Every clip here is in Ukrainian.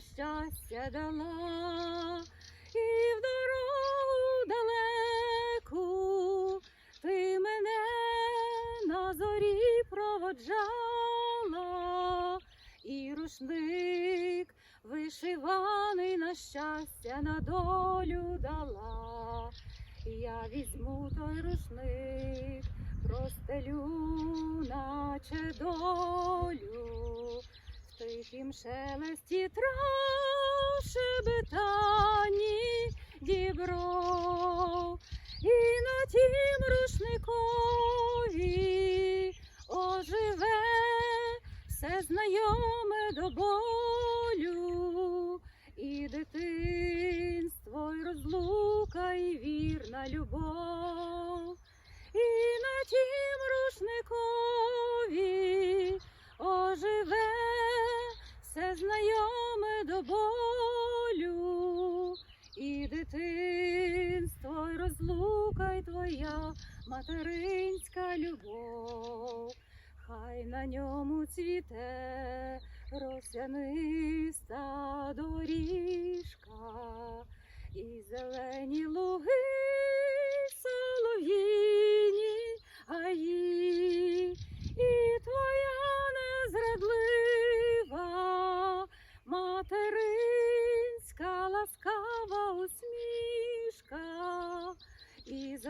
щастя дала, і в дорогу далеку ти мене на зорі проводжала, і рушник вишиваний на щастя на долю дала. Я візьму той рушник, простелю, наче долю, тихім шелесті трав шебетані дібров, і на тім рушникові оживе все знайоме до болю, і дитинство, і розлука, і вірна любов, до болю, і дитинство, і розлука, й твоя материнська любов. Хай на ньому цвіте росяниста доріжка, і зелені луги,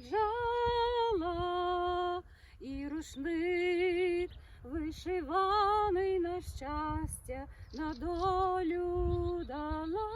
роджала і рушник вишиваний на щастя, на долю дала.